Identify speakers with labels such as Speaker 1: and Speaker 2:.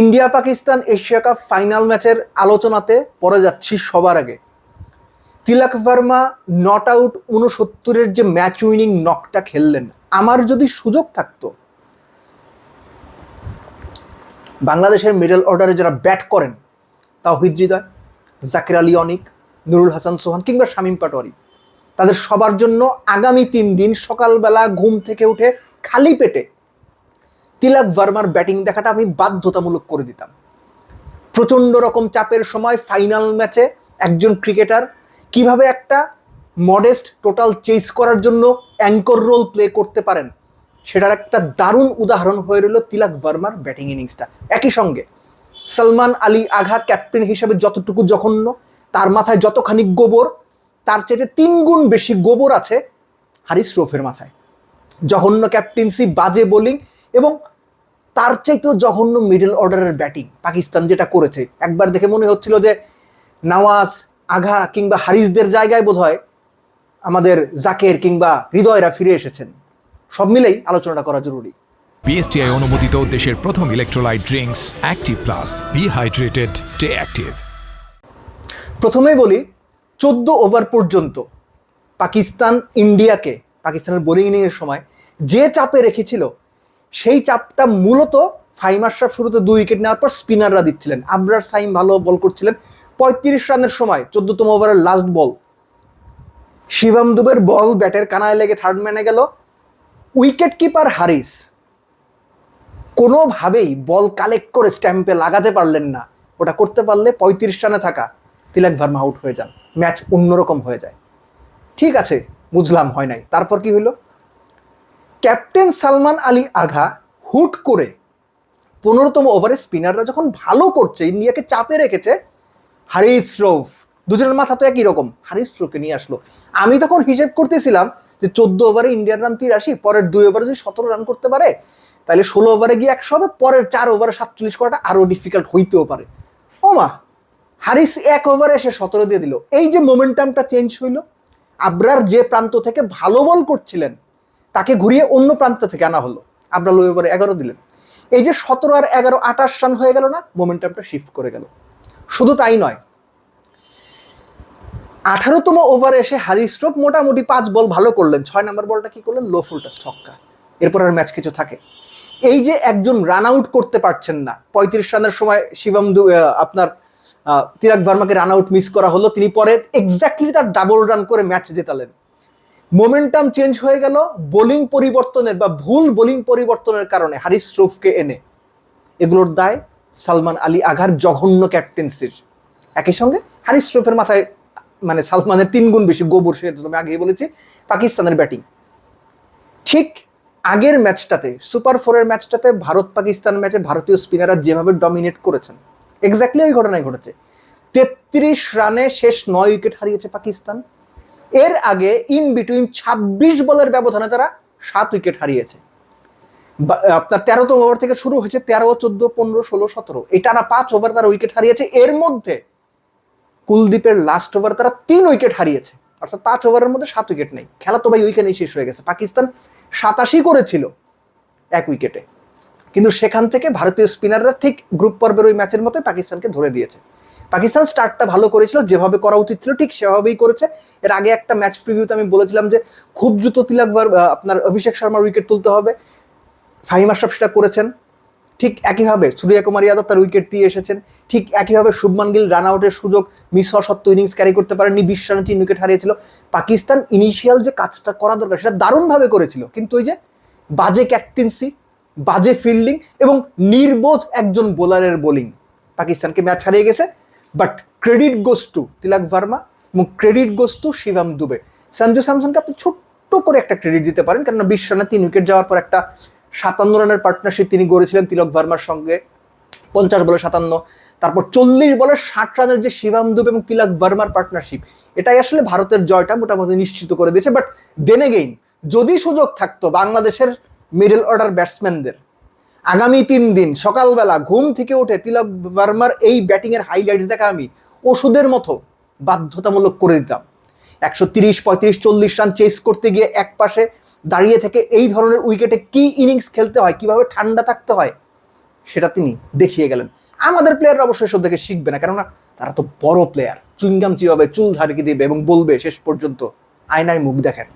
Speaker 1: India, Pakistan, Asia cup final ম্যাচের আলোচনাতে পরে যাচ্ছি সবার আগে। তিলক ভার্মা নট আউট উনসত্তরের যে ম্যাচ উইনিং নকটা খেললেন, আমার যদি সুযোগ থাকতো, বাংলাদেশের মিডল অর্ডারে যারা ব্যাট করেন, তাওহিদ হৃদয়, জাকির আলী অনিক, নুরুল হাসান সোহান কিংবা শামীম পাটোয়ারি, তাদের সবার জন্য আগামী তিন দিন সকালবেলা ঘুম থেকে উঠে খালি পেটে তিলক ভার্মার ব্যাটিং দেখাটা আমি বাধ্যতামূলক করে দিতাম। প্রচণ্ড রকম চাপের সময় ফাইনাল ম্যাচে একজন ক্রিকেটার কীভাবে একটা মডেস্ট টোটাল চেস করার জন্য অ্যাঙ্কর রোল প্লে করতে পারেন, সেটার একটা দারুণ উদাহরণ হয়ে রইল তিলক ভার্মার ব্যাটিং ইনিংসটা একই সঙ্গে সলমান আলী আঘা ক্যাপ্টেন হিসেবে যতটুকু জঘন্য, তার মাথায় যতখানি গোবর, তার চাইতে তিন গুণ বেশি গোবর আছে হারিস রফের মাথায়। জঘন্য ক্যাপ্টেন্সি বাজে বোলিং এবং তার চাইতেও জঘন্য মিডল অর্ডারের ব্যাটিং পাকিস্তান যেটা করেছে। একবার দেখে মনে হচ্ছিল যে নওয়াজ আঘা কিংবা হারিসদের জায়গায় বোধহয় আমাদের জাকের কিংবা হৃদয়রা ফিরে এসেছেন। সব মিলেই আলোচনাটা করা জরুরি।
Speaker 2: বিএসটিআই অনুমোদিত দেশের প্রথম electrolyte drinks active plus be hydrated stay active
Speaker 1: প্রথমেই বলি চোদ্দ ওভার পর্যন্ত পাকিস্তান ইন্ডিয়াকে পাকিস্তানের বোলিং ইনিংয়ের সময় যে চাপে রেখেছিল সেই চাপটা মূলত ফাইম আশরাফ শুরুতে দুই উইকেট নেওয়ার পর স্পিনাররা দিচ্ছিলেন। আবরার সাইম ভালো বল করছিলেন। পঁয়ত্রিশ রানের সময় চোদ্দতম ওভারের লাস্ট বল শিবম দুবের বল ব্যাটের কানায় লেগে থার্ড ম্যানে গেল। উইকেট কিপার হারিস কোনোভাবেই বল কালেক্ট করে স্ট্যাম্পে লাগাতে পারলেন না। ওটা করতে পারলে পঁয়ত্রিশ রানে থাকা। তিলক ভার্মা আউট হয়ে যান। ম্যাচ অন্যরকম হয়ে যায়। ঠিক আছে, বুঝলাম হয় নাই। তারপর কি হইল? ক্যাপ্টেন সালমান আলী আঘা হুট করে পনেরোতম ওভারে স্পিনাররা যখন ভালো করছে, ইন্ডিয়াকে চাপে রেখেছে, হারিস রৌফ, দুজনের মাথা তো একই রকম, হারিস রৌফকে নিয়ে আসলো। আমি তখন হিসেব করতেছিলাম যে চোদ্দ ওভারে ইন্ডিয়ার রান তিরাশি, পরের দুই ওভারে যদি সতেরো রান করতে পারে, তাহলে ষোলো ওভারে গিয়ে একশো হবে, পরের চার ওভারে সাতচল্লিশ করাটা আরও ডিফিকাল্ট হইতেও পারে। ও মা, হারিস এক ওভারে এসে সতেরো দিয়ে দিল। এই যে মোমেন্টামটা চেঞ্জ হইল, আবরার যে প্রান্ত থেকে ভালো বল করছিলেন তাকে ঘুরিয়ে অন্য প্রান্ত থেকে আনা হলো। আবরার ওই ওভারে এগারো দিলেন এই যে সতেরো আর এগারো আঠাশ রান হয়ে গেল না মোমেন্টামটা শিফট করে গেল। শুধু তাই নয়, আঠারোতম ওভারে এসে হারি স্ট্রোক মোটামুটি পাঁচ বল ভালো করলেন। ছয় নম্বর বলটা কি করলেন? লো ফুলটা ছক্কা। এরপর আর ম্যাচ কিছু থাকে। এই যে একজন রান আউট করতে পারছেন না, পঁয়ত্রিশ রানের সময় শিবম আপনার তিরাক ভার্মাকে রান আউট মিস করা হলো। তিনি পরে এক্স্যাক্টলি তার ডাবল রান করে ম্যাচ জেতালেন। মোমেন্টাম চেঞ্জ হয়ে গেল বোলিং পরিবর্তনের বা ভুল বোলিং পরিবর্তনের কারণে হারিস রুফকে এনে। এগুলোর দায় সালমান আলী আঘার জঘন্য ক্যাপ্টেন্সির একই সঙ্গে হারিস রুফের মাথায় মানে সালমানের তিন গুণ বেশি গোবর, সেটা তো আমি আগেই বলেছি, পাকিস্তানের ব্যাটিং ঠিক আগের ম্যাচটাতে সুপার ফোরের ম্যাচটাতে ভারত পাকিস্তান ম্যাচে ভারতীয় স্পিনাররা যেভাবে ডমিনেট করেছেন এক্স্যাক্টলি ওই ঘটনাই ঘটেছে। তেত্রিশ রানে শেষ নয় উইকেট হারিয়েছে পাকিস্তান। এর আগে ইন বিটুইন ছাব্বিশ বলের ব্যবধানে তারা সাত উইকেট হারিয়েছে। আপনার তেরোতম ওভার থেকে শুরু হয়েছে তেরো, চোদ্দ, পনেরো, ষোলো, সতেরো। এটা না পাঁচ ওভার তারা উইকেট হারিয়েছে। এর মধ্যে কুলদীপের লাস্ট ওভার তারা তিন উইকেট হারিয়েছে। অর্থাৎ পাঁচ ওভারের মধ্যে সাত উইকেট নেই। খেলা তো ভাই উইকেটেই শেষ হয়ে গেছে। পাকিস্তান সাতাশি করেছিল এক উইকেটে কিন্তু সেখান থেকে ভারতীয় স্পিনাররা ঠিক গ্রুপ পর্বের ওই ম্যাচের মতো পাকিস্তানকে ধরে দিয়েছে। পাকিস্তান স্টার্টটা ভালো করেছিল, যেভাবে করা উচিত ছিল, ঠিক সেভাবেই করেছে। এর আগে একটা ম্যাচ প্রিভিউতে আমি বলেছিলাম যে, খুব দ্রুত তিলক আপনার অভিষেক শর্মার উইকেট তুলতে হবে। ফাহিম আশরাফ সেটা করেছেন। ঠিক একইভাবে সূর্য কুমার যাদব তার উইকেট দিয়ে এসেছেন। ঠিক একইভাবে শুভমান গিল রান আউটের সুযোগ মিস হওয়া সত্ত্বেও ইনিংস ক্যারি করতে পারেননি। বিশ রানে উইকেট হারিয়েছিল। পাকিস্তান ইনিশিয়াল যে কাজটা করা দরকার, সেটা দারুণভাবে করেছিল। কিন্তু ওই যে বাজে ক্যাপ্টেন্সি বাজে ফিল্ডিং এবং নির্বোধ একজন বোলারের বোলিং পাকিস্তানকে ম্যাচ হারিয়ে গেছে। But credit goes to Tilak Varma এবং credit goes to Shivam Dube Sanju স্যামসনকে আপনি ছোট্ট করে একটা ক্রেডিট দিতে পারেন, কেননা বিশ রানে তিন উইকেট যাওয়ার পর একটা সাতান্ন রানের পার্টনারশিপ তিনি গড়েছিলেন তিলক ভার্মার সঙ্গে। পঞ্চাশ বলে সাতান্ন, তারপর চল্লিশ বলে ষাট রানের যে শিবাম দুবে এবং তিলক ভার্মার পার্টনারশিপ এটাই আসলে ভারতের জয়টা মোটামুটি নিশ্চিত করে দিয়েছে। বাট দেন এগেইন যদি সুযোগ থাকতো বাংলাদেশের মিডল অর্ডার ব্যাটসম্যানদের আগামী তিন দিন সকালবেলা ঘুম থেকে উঠে তিলক বার্মার এই ব্যাটিংয়ের হাইলাইটস দেখা আমি ওষুধের মতো বাধ্যতামূলক করে দিতাম। একশো তিরিশ, পঁয়ত্রিশ, চল্লিশ রান চেস করতে গিয়ে এক পাশে দাঁড়িয়ে থেকে এই ধরনের উইকেটে কি ইনিংস খেলতে হয়, কীভাবে ঠান্ডা থাকতে হয়, সেটা তিনি দেখিয়ে গেলেন। আমাদের প্লেয়াররা অবশ্যই এসব দেখে শিখবে না, কেননা তারা তো বড় প্লেয়ার চুইংগাম চিবাবে চুল ধারকে দেবে এবং বলবে শেষ পর্যন্ত আয়নায় মুখ দেখেন।